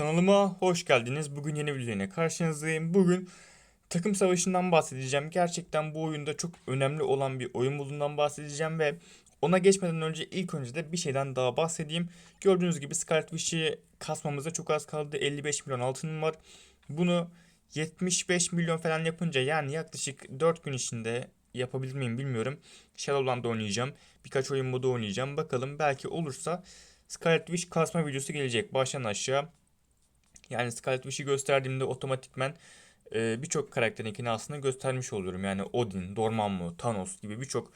Kanalıma hoş geldiniz. Bugün yeni bir videoyla karşınızdayım. Bugün takım savaşından bahsedeceğim. Gerçekten bu oyunda çok önemli olan bir oyun bulduğundan bahsedeceğim ve ona geçmeden önce ilk önce de bir şeyden daha bahsedeyim. Gördüğünüz gibi Scarlet Witch'i kasmamıza çok az kaldı. 55 milyon altınım var. Bunu 75 milyon falan yapınca yani yaklaşık 4 gün içinde yapabilir miyim bilmiyorum. Shadowland'da oynayacağım. Birkaç oyun modu oynayacağım. Bakalım belki olursa Scarlet Witch kasma videosu gelecek baştan aşağı. Yani Scarlet Witch'i gösterdiğimde otomatikmen e, birçok karakterinkini aslında göstermiş oluyorum. Yani Odin, Dormammu, Thanos gibi birçok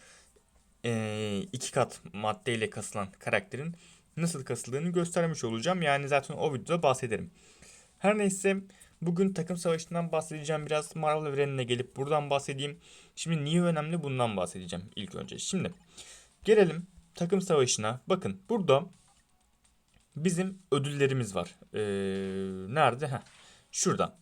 e, iki kat maddeyle kasılan karakterin nasıl kasıldığını göstermiş olacağım. Yani zaten o videoda bahsederim. Her neyse bugün takım savaşından bahsedeceğim. Biraz Marvel evrenine gelip buradan bahsedeyim. Şimdi niye önemli bundan bahsedeceğim ilk önce. Şimdi gelelim takım savaşına. Bakın burada bizim ödüllerimiz var. Ee, nerede? Heh, şurada.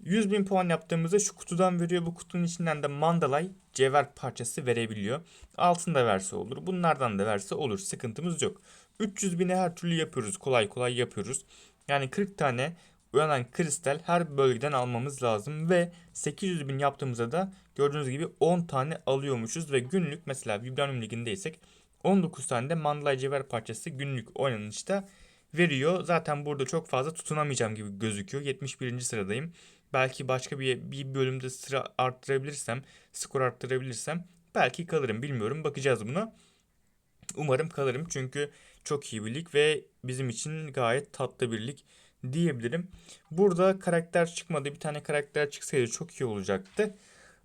100 bin puan yaptığımızda şu kutudan veriyor. Bu kutunun içinden de Mandalay cevher parçası verebiliyor. Altında verse olur. Bunlardan da verse olur. Sıkıntımız yok. 300 bini her türlü yapıyoruz. Kolay kolay yapıyoruz. Yani 40 tane uyanan kristal her bölgeden almamız lazım. Ve 800 bin yaptığımızda da gördüğünüz gibi 10 tane alıyormuşuz. Ve günlük mesela Vibranium Ligi'ndeysek 19 tane de Mandalay cevher parçası günlük oynanışta veriyor. Zaten burada çok fazla tutunamayacağım gibi gözüküyor. 71. sıradayım. Belki başka bir, bir bölümde sıra arttırabilirsem, skor arttırabilirsem belki kalırım bilmiyorum. Bakacağız buna. Umarım kalırım çünkü çok iyi bir lig ve bizim için gayet tatlı bir lig diyebilirim. Burada karakter çıkmadı. Bir tane karakter çıksaydı çok iyi olacaktı.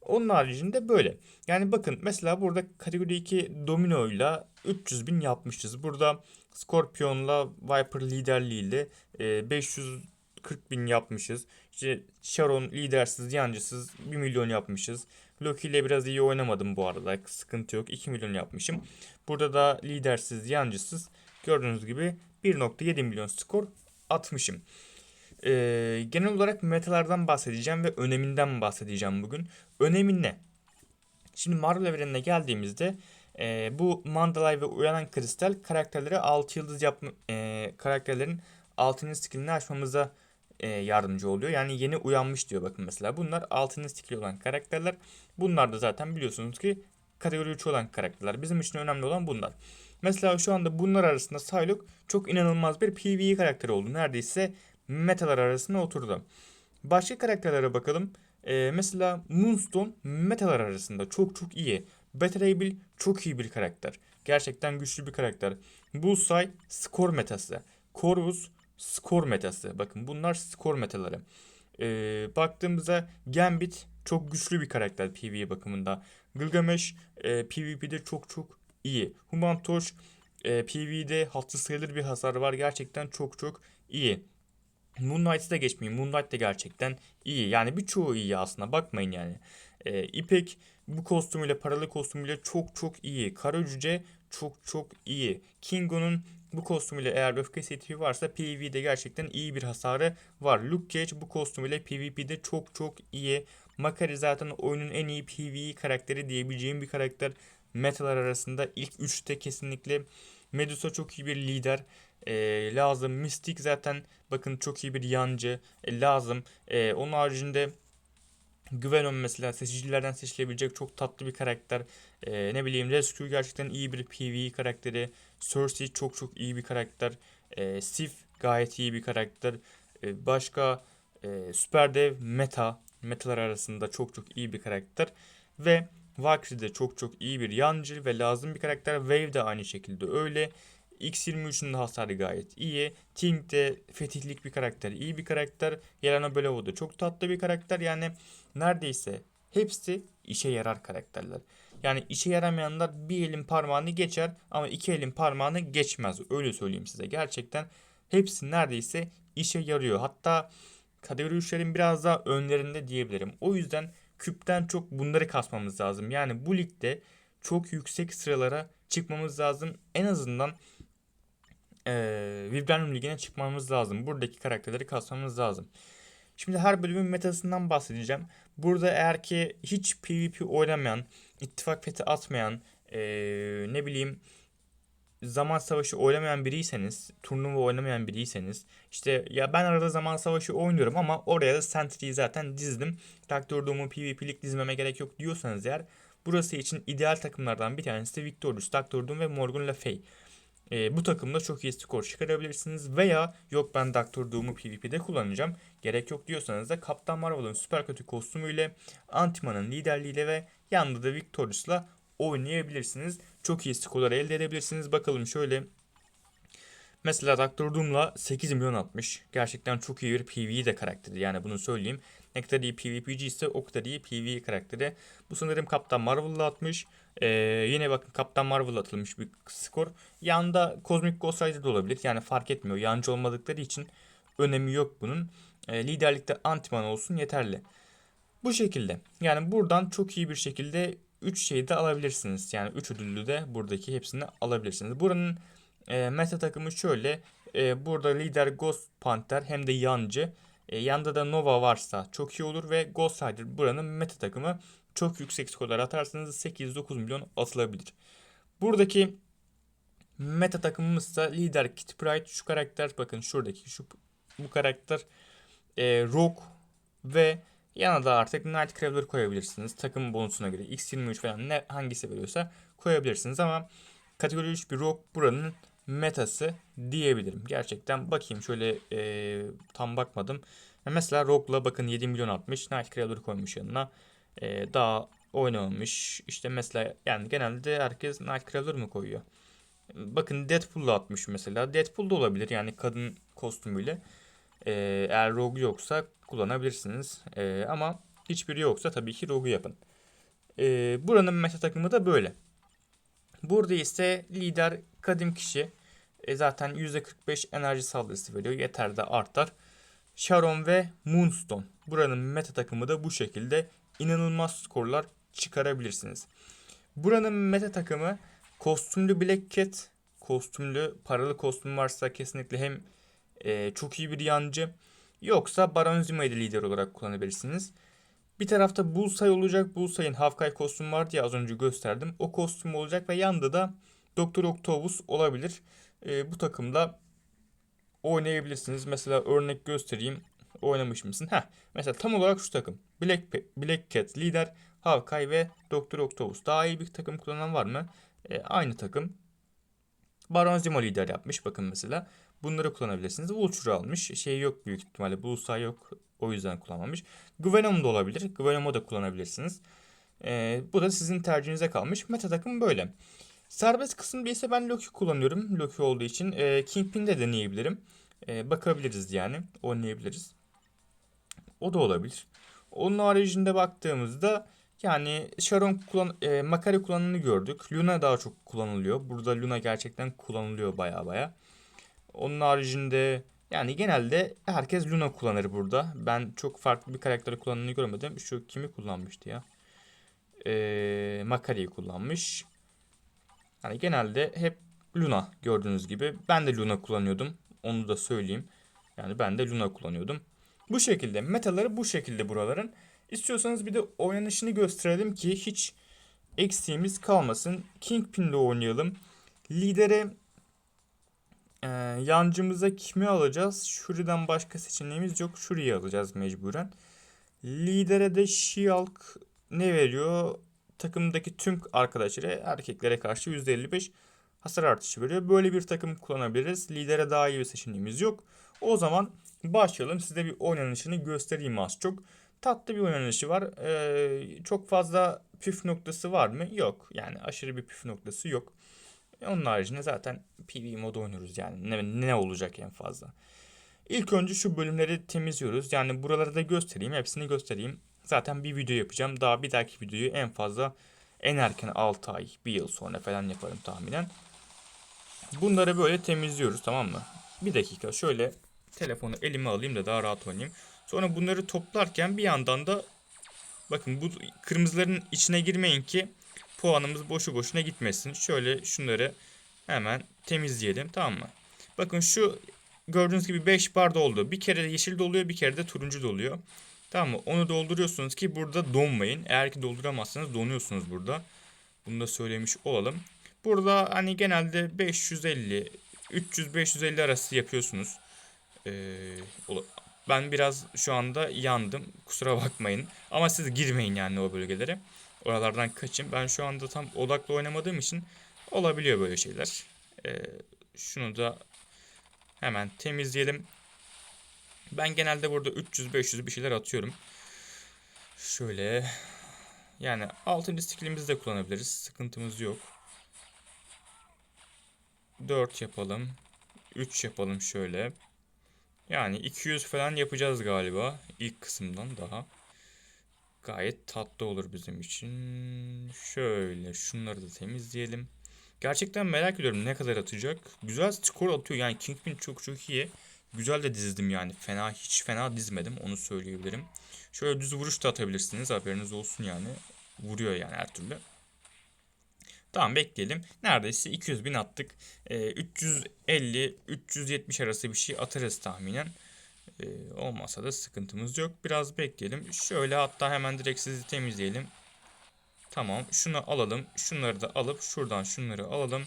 Onun haricinde böyle. Yani bakın mesela burada kategori 2 Domino ile 300 bin yapmışız. Burada Scorpion'la Viper liderliğiyle e, 540 bin yapmışız. İşte Sharon lidersiz, yancısız 1 milyon yapmışız. Loki ile biraz iyi oynamadım bu arada. Sıkıntı yok. 2 milyon yapmışım. Burada da lidersiz, yancısız gördüğünüz gibi 1.7 milyon skor atmışım. Ee, genel olarak metalardan bahsedeceğim ve öneminden bahsedeceğim bugün. Önemi ne? Şimdi Marvel evrenine geldiğimizde e, bu Mandalay ve Uyanan Kristal karakterlere 6 yıldız yapma e, karakterlerin altının skillini açmamıza e, yardımcı oluyor. Yani yeni uyanmış diyor bakın mesela. Bunlar altının skilli olan karakterler. Bunlar da zaten biliyorsunuz ki kategori 3 olan karakterler. Bizim için önemli olan bunlar. Mesela şu anda bunlar arasında Psylocke çok inanılmaz bir PvE karakteri oldu. Neredeyse metalar arasında oturdu. Başka karakterlere bakalım. Ee, mesela Moonstone metalar arasında çok çok iyi. Betrayable çok iyi bir karakter. Gerçekten güçlü bir karakter. Bullseye skor metası. Corvus skor metası. Bakın bunlar skor metaları. Ee, baktığımızda Gambit çok güçlü bir karakter PvE bakımında. Gilgamesh e, PvP'de çok çok iyi. Human Torch e, PvE'de hatırı sayılır bir hasar var. Gerçekten çok çok iyi. Moonlight'ı da geçmeyeyim. Moonlight de gerçekten iyi. Yani birçoğu iyi aslında. Bakmayın yani. Ee, İpek bu kostümüyle, paralı kostümüyle çok çok iyi. Kara Cüce çok çok iyi. Kingo'nun bu kostümüyle eğer öfke seti varsa PvP'de gerçekten iyi bir hasarı var. Luke Cage bu kostümüyle PvP'de çok çok iyi. Makari zaten oyunun en iyi PvE karakteri diyebileceğim bir karakter. Metalar arasında ilk 3'te kesinlikle. Medusa çok iyi bir lider e, lazım. Mystic zaten bakın çok iyi bir yancı e, lazım. E, onun haricinde Gwenon mesela seçicilerden seçilebilecek çok tatlı bir karakter. E, ne bileyim Rescue gerçekten iyi bir PvE karakteri. Cersei çok çok iyi bir karakter. E, Sif gayet iyi bir karakter. E, başka e, Süper Dev Meta. Metalar arasında çok çok iyi bir karakter. Ve Valkyrie de çok çok iyi bir yancı ve lazım bir karakter. Wave de aynı şekilde öyle. X23'ün de hasarı gayet iyi. Ting de fetihlik bir karakter, iyi bir karakter. Yelena Belova da çok tatlı bir karakter. Yani neredeyse hepsi işe yarar karakterler. Yani işe yaramayanlar bir elin parmağını geçer ama iki elin parmağını geçmez. Öyle söyleyeyim size. Gerçekten hepsi neredeyse işe yarıyor. Hatta kategori 3'lerin biraz daha önlerinde diyebilirim. O yüzden küpten çok bunları kasmamız lazım. Yani bu ligde çok yüksek sıralara çıkmamız lazım. En azından e, Vibranium Ligi'ne çıkmamız lazım. Buradaki karakterleri kasmamız lazım. Şimdi her bölümün metasından bahsedeceğim. Burada eğer ki hiç PvP oynamayan, ittifak fethi atmayan, e, ne bileyim zaman savaşı oynamayan biriyseniz, turnuva oynamayan biriyseniz, işte ya ben arada zaman savaşı oynuyorum ama oraya da Sentry'yi zaten dizdim. Traktör Doom'u PvP'lik dizmeme gerek yok diyorsanız eğer burası için ideal takımlardan bir tanesi de Victorious, Traktör Doom ve Morgan Le. Ee, bu takımda çok iyi skor çıkarabilirsiniz veya yok ben Doctor Doom'u PvP'de kullanacağım gerek yok diyorsanız da Kaptan Marvel'ın süper kötü kostümüyle Antiman'ın liderliğiyle ve yanında da Victorious'la oynayabilirsiniz. Çok iyi skorlar elde edebilirsiniz. Bakalım şöyle Mesela Doctor Doom'la 8 milyon atmış. Gerçekten çok iyi bir PvE de karakteri yani bunu söyleyeyim. Ne kadar iyi PvP'ci ise o kadar iyi PvE karakteri. Bu sanırım Kaptan Marvel'la atmış. Ee, yine bakın Kaptan Marvel'la atılmış bir skor. Yanında Cosmic Ghost Rider de olabilir. Yani fark etmiyor. Yancı olmadıkları için önemi yok bunun. Ee, liderlikte Antiman olsun yeterli. Bu şekilde. Yani buradan çok iyi bir şekilde 3 şeyi de alabilirsiniz. Yani 3 ödüllü de buradaki hepsini alabilirsiniz. Buranın e, meta takımı şöyle. E, burada lider Ghost Panther hem de yancı. E, yanda da Nova varsa çok iyi olur ve Ghost Rider buranın meta takımı. Çok yüksek skorlar atarsanız 8-9 milyon atılabilir. Buradaki meta takımımızsa lider Kitty Pryde şu karakter bakın şuradaki şu bu karakter e, Rogue ve Yana da artık Nightcrawler koyabilirsiniz. Takım bonusuna göre X23 falan ne hangisi veriyorsa koyabilirsiniz ama kategori 3 bir rock buranın metası diyebilirim. Gerçekten bakayım şöyle e, tam bakmadım. Mesela Rogue'la bakın 7 milyon atmış. Nightcrawler koymuş yanına. E, daha oynamamış. İşte mesela yani genelde herkes Nightcrawler mı koyuyor? Bakın Deadpool'la atmış mesela. Deadpool da olabilir yani kadın kostümüyle. E, eğer Rogue yoksa kullanabilirsiniz. E, ama hiçbiri yoksa tabii ki Rogue'u yapın. E, buranın meta takımı da böyle. Burada ise lider kadim kişi. E, zaten %45 enerji saldırısı veriyor. Yeter de artar. Sharon ve Moonstone. Buranın meta takımı da bu şekilde inanılmaz skorlar çıkarabilirsiniz. Buranın meta takımı kostümlü Black Cat, kostümlü paralı kostüm varsa kesinlikle hem e, çok iyi bir yancı yoksa Baron Zima'yı da lider olarak kullanabilirsiniz. Bir tarafta Bullseye olacak. Bullseye'in Hawkeye kostümü vardı ya az önce gösterdim. O kostüm olacak ve yanında da Doktor Octopus olabilir. E, bu takımda oynayabilirsiniz. Mesela örnek göstereyim. Oynamış mısın? Heh. Mesela tam olarak şu takım. Black, Black Cat lider, Hawkeye ve Doktor Octopus. Daha iyi bir takım kullanan var mı? E, aynı takım. Baron Zemo lider yapmış bakın mesela. Bunları kullanabilirsiniz. Vulture almış. Şey yok büyük ihtimalle. Bullseye yok. O yüzden kullanmamış. Gvenom da olabilir. Gvenom'u da kullanabilirsiniz. Ee, bu da sizin tercihinize kalmış. Meta takım böyle. Serbest kısımda ise ben Loki kullanıyorum. Loki olduğu için. Ee, Kingpin de deneyebilirim. Ee, bakabiliriz yani. Oynayabiliriz. O da olabilir. Onun haricinde baktığımızda yani Sharon kullan e, Makari kullanımını gördük. Luna daha çok kullanılıyor. Burada Luna gerçekten kullanılıyor baya baya. Onun haricinde yani genelde herkes Luna kullanır burada. Ben çok farklı bir karakteri kullanını görmedim. Şu kimi kullanmıştı ya? Ee, Makari'yi kullanmış. Yani genelde hep Luna gördüğünüz gibi. Ben de Luna kullanıyordum. Onu da söyleyeyim. Yani ben de Luna kullanıyordum. Bu şekilde. Metaları bu şekilde buraların. İstiyorsanız bir de oynanışını gösterelim ki hiç eksiğimiz kalmasın. Kingpin'le oynayalım. Lidere ee, yancımıza kimi alacağız? Shuri'den başka seçeneğimiz yok. Shuri'yi alacağız mecburen. Lidere de She-Hulk ne veriyor? Takımdaki tüm arkadaşlara erkeklere karşı %55 hasar artışı veriyor. Böyle bir takım kullanabiliriz. Lidere daha iyi bir seçeneğimiz yok. O zaman başlayalım. Size bir oynanışını göstereyim az çok. Tatlı bir oynanışı var. Ee, çok fazla püf noktası var mı? Yok. Yani aşırı bir püf noktası yok. Onun haricinde zaten PvE modu oynuyoruz yani. Ne, ne olacak en fazla. İlk önce şu bölümleri temizliyoruz. Yani buraları da göstereyim. Hepsini göstereyim. Zaten bir video yapacağım. Daha bir dahaki videoyu en fazla en erken 6 ay, 1 yıl sonra falan yaparım tahminen. Bunları böyle temizliyoruz tamam mı? Bir dakika şöyle telefonu elime alayım da daha rahat oynayayım. Sonra bunları toplarken bir yandan da bakın bu kırmızıların içine girmeyin ki puanımız boşu boşuna gitmesin. Şöyle şunları hemen temizleyelim tamam mı? Bakın şu gördüğünüz gibi 5 bar doldu. Bir kere yeşil doluyor bir kere de turuncu doluyor. Tamam mı? Onu dolduruyorsunuz ki burada donmayın. Eğer ki dolduramazsanız donuyorsunuz burada. Bunu da söylemiş olalım. Burada hani genelde 550 300-550 arası yapıyorsunuz. Ee, ben biraz şu anda yandım. Kusura bakmayın. Ama siz girmeyin yani o bölgelere. Oralardan kaçın. Ben şu anda tam odaklı oynamadığım için olabiliyor böyle şeyler. Ee, şunu da hemen temizleyelim. Ben genelde burada 300-500 bir şeyler atıyorum. Şöyle yani 6. skillimizi de kullanabiliriz. Sıkıntımız yok. 4 yapalım. 3 yapalım şöyle. Yani 200 falan yapacağız galiba. ilk kısımdan daha. Gayet tatlı olur bizim için. Şöyle şunları da temizleyelim. Gerçekten merak ediyorum ne kadar atacak. Güzel skor atıyor yani Kingpin çok çok iyi. Güzel de dizdim yani. Fena hiç fena dizmedim onu söyleyebilirim. Şöyle düz vuruş da atabilirsiniz haberiniz olsun yani. Vuruyor yani her türlü. Tamam bekleyelim. Neredeyse 200 bin attık. Ee, 350-370 arası bir şey atarız tahminen. Ee, olmasa da sıkıntımız yok. Biraz bekleyelim. Şöyle hatta hemen direkt sizi temizleyelim. Tamam şunu alalım. Şunları da alıp şuradan şunları alalım.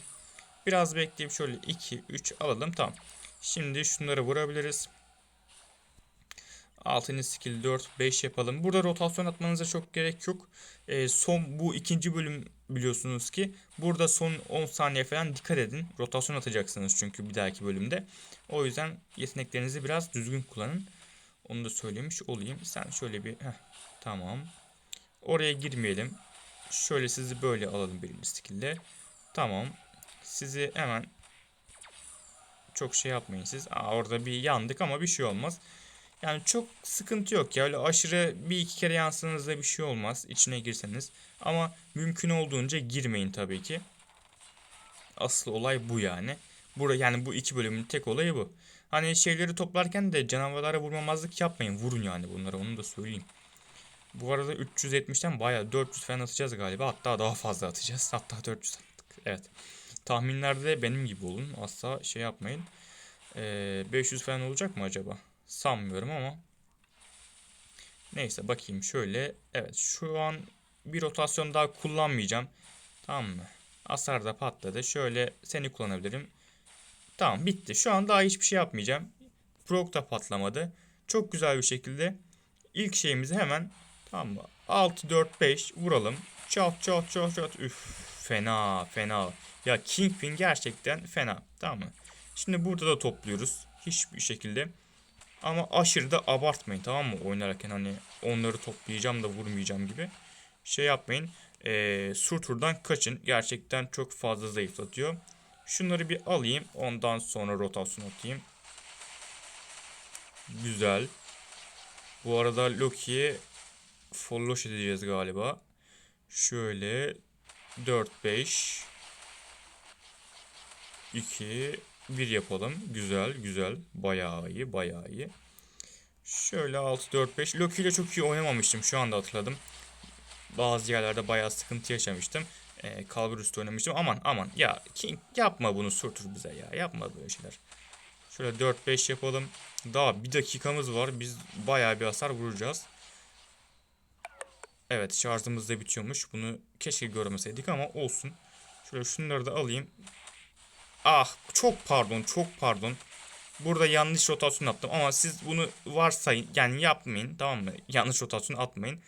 Biraz bekleyip şöyle 2, 3 alalım. Tamam. Şimdi şunları vurabiliriz. 6. skill 4, 5 yapalım. Burada rotasyon atmanıza çok gerek yok. Ee, son bu ikinci bölüm biliyorsunuz ki. Burada son 10 saniye falan dikkat edin. Rotasyon atacaksınız çünkü bir dahaki bölümde. O yüzden yeteneklerinizi biraz düzgün kullanın. Onu da söylemiş olayım. Sen şöyle bir... Heh, tamam. Oraya girmeyelim. Şöyle sizi böyle alalım birinci skill'de. Tamam. Sizi hemen çok şey yapmayın siz. Aa, orada bir yandık ama bir şey olmaz. Yani çok sıkıntı yok ya. Öyle aşırı bir iki kere yansınızda bir şey olmaz. içine girseniz. Ama mümkün olduğunca girmeyin tabii ki. Asıl olay bu yani. Burada yani bu iki bölümün tek olayı bu. Hani şeyleri toplarken de canavarlara vurmamazlık yapmayın. Vurun yani bunlara onu da söyleyeyim. Bu arada 370'ten bayağı 400 falan atacağız galiba. Hatta daha fazla atacağız. Hatta 400 attık. Evet. Tahminlerde benim gibi olun. Asla şey yapmayın. Ee, 500 falan olacak mı acaba? Sanmıyorum ama. Neyse bakayım şöyle. Evet şu an bir rotasyon daha kullanmayacağım. Tamam mı? Asar da patladı. Şöyle seni kullanabilirim. Tamam bitti. Şu an daha hiçbir şey yapmayacağım. Prog da patlamadı. Çok güzel bir şekilde ilk şeyimizi hemen tamam mı? 6 4 5 vuralım. Çat çat çat çat. Üf fena fena. Ya Kingpin gerçekten fena. Tamam mı? Şimdi burada da topluyoruz. Hiçbir şekilde. Ama aşırı da abartmayın tamam mı? Oynarken hani onları toplayacağım da vurmayacağım gibi. Şey yapmayın. Ee, Surtur'dan kaçın. Gerçekten çok fazla zayıflatıyor. Şunları bir alayım. Ondan sonra rotasyon atayım. Güzel. Bu arada Loki'ye follow edeceğiz galiba. Şöyle 4 5 2 1 yapalım. Güzel, güzel. Bayağı iyi, bayağı iyi. Şöyle 6 4 5. Loki ile çok iyi oynamamıştım. Şu anda hatırladım. Bazı yerlerde bayağı sıkıntı yaşamıştım. Ee, kalbur üstü oynamıştım. Aman aman. Ya King yapma bunu Surtur bize ya. Yapma böyle şeyler. Şöyle 4 5 yapalım. Daha bir dakikamız var. Biz bayağı bir hasar vuracağız. Evet şarjımız da bitiyormuş. Bunu keşke görmeseydik ama olsun. Şöyle şunları da alayım. Ah çok pardon çok pardon. Burada yanlış rotasyon yaptım ama siz bunu varsayın yani yapmayın tamam mı? Yanlış rotasyon atmayın.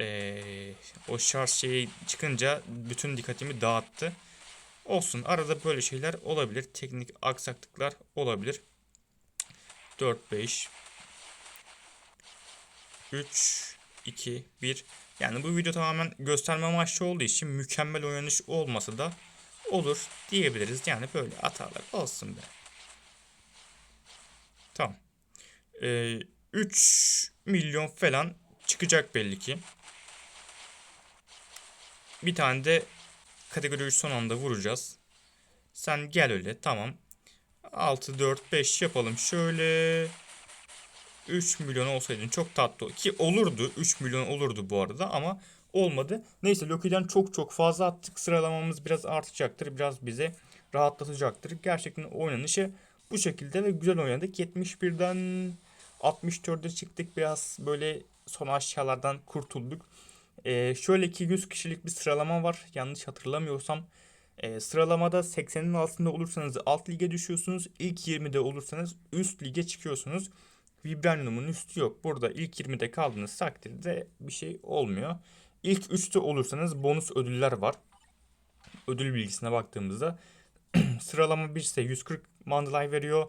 Ee, o şarj şeyi çıkınca bütün dikkatimi dağıttı. Olsun arada böyle şeyler olabilir. Teknik aksaklıklar olabilir. 4 5 3 2 1 yani bu video tamamen gösterme amaçlı olduğu için mükemmel oynanış olmasa da olur diyebiliriz. Yani böyle hatalar olsun be. Tamam. Ee, 3 milyon falan çıkacak belli ki. Bir tane de kategori 3 son anda vuracağız. Sen gel öyle tamam. 6 4 5 yapalım. Şöyle 3 milyon olsaydın çok tatlı ki olurdu. 3 milyon olurdu bu arada ama olmadı. Neyse Loki'den çok çok fazla attık. Sıralamamız biraz artacaktır. Biraz bize rahatlatacaktır. Gerçekten oynanışı bu şekilde ve güzel oynadık. 71'den 64'e çıktık. Biraz böyle son aşağılardan kurtulduk. Ee, şöyle ki 100 kişilik bir sıralama var. Yanlış hatırlamıyorsam. E, sıralamada 80'in altında olursanız alt lige düşüyorsunuz. İlk 20'de olursanız üst lige çıkıyorsunuz. Vibranium'un üstü yok. Burada ilk 20'de kaldığınız takdirde bir şey olmuyor. İlk 3'te olursanız bonus ödüller var. Ödül bilgisine baktığımızda sıralama 1 ise 140 mandalay veriyor.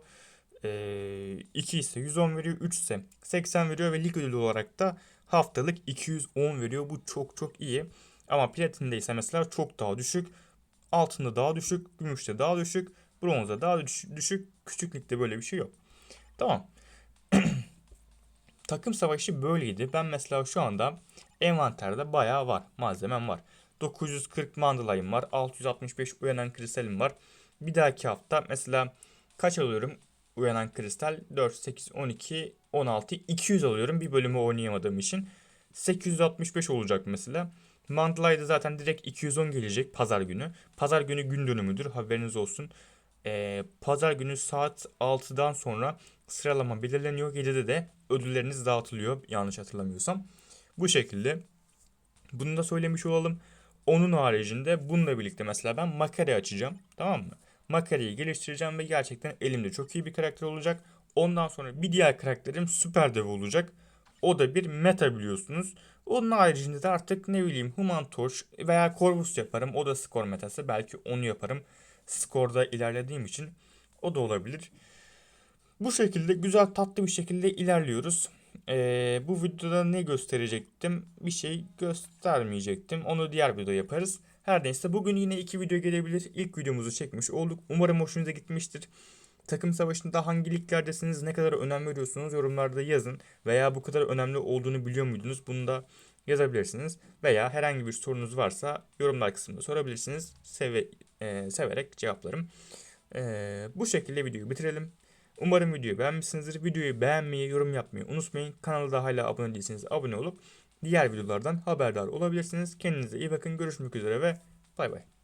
2 ise 110 veriyor. 3 ise 80 veriyor ve lig ödülü olarak da haftalık 210 veriyor. Bu çok çok iyi. Ama platinde ise mesela çok daha düşük. Altında daha düşük. Gümüşte daha düşük. Bronzda daha düş- düşük. Küçük ligde böyle bir şey yok. Tamam. Takım savaşı böyleydi. Ben mesela şu anda envanterde bayağı var. Malzemem var. 940 mandalayım var. 665 uyanan kristalim var. Bir dahaki hafta mesela kaç alıyorum? Uyanan kristal 4, 8, 12, 16, 200 alıyorum. Bir bölümü oynayamadığım için. 865 olacak mesela. Mandalay'da zaten direkt 210 gelecek pazar günü. Pazar günü gün dönümüdür haberiniz olsun. Ee, pazar günü saat 6'dan sonra sıralama belirleniyor. 7'de de ödülleriniz dağıtılıyor yanlış hatırlamıyorsam. Bu şekilde. Bunu da söylemiş olalım. Onun haricinde bununla birlikte mesela ben Makari açacağım. Tamam mı? Makari'yi geliştireceğim ve gerçekten elimde çok iyi bir karakter olacak. Ondan sonra bir diğer karakterim Süper Dev olacak. O da bir meta biliyorsunuz. Onun haricinde de artık ne bileyim Human Torch veya Corvus yaparım. O da skor metası. Belki onu yaparım. Skorda ilerlediğim için o da olabilir. Bu şekilde güzel tatlı bir şekilde ilerliyoruz. Ee, bu videoda ne gösterecektim? Bir şey göstermeyecektim. Onu diğer videoda yaparız. Her neyse bugün yine iki video gelebilir. İlk videomuzu çekmiş olduk. Umarım hoşunuza gitmiştir. Takım savaşında hangi liglerdesiniz, ne kadar önem veriyorsunuz yorumlarda yazın. Veya bu kadar önemli olduğunu biliyor muydunuz? Bunu da yazabilirsiniz. Veya herhangi bir sorunuz varsa yorumlar kısmında sorabilirsiniz. Seve, e, severek cevaplarım. E, bu şekilde videoyu bitirelim. Umarım videoyu beğenmişsinizdir. Videoyu beğenmeyi, yorum yapmayı unutmayın. Kanala da hala abone değilseniz abone olup diğer videolardan haberdar olabilirsiniz. Kendinize iyi bakın. Görüşmek üzere ve bay bay.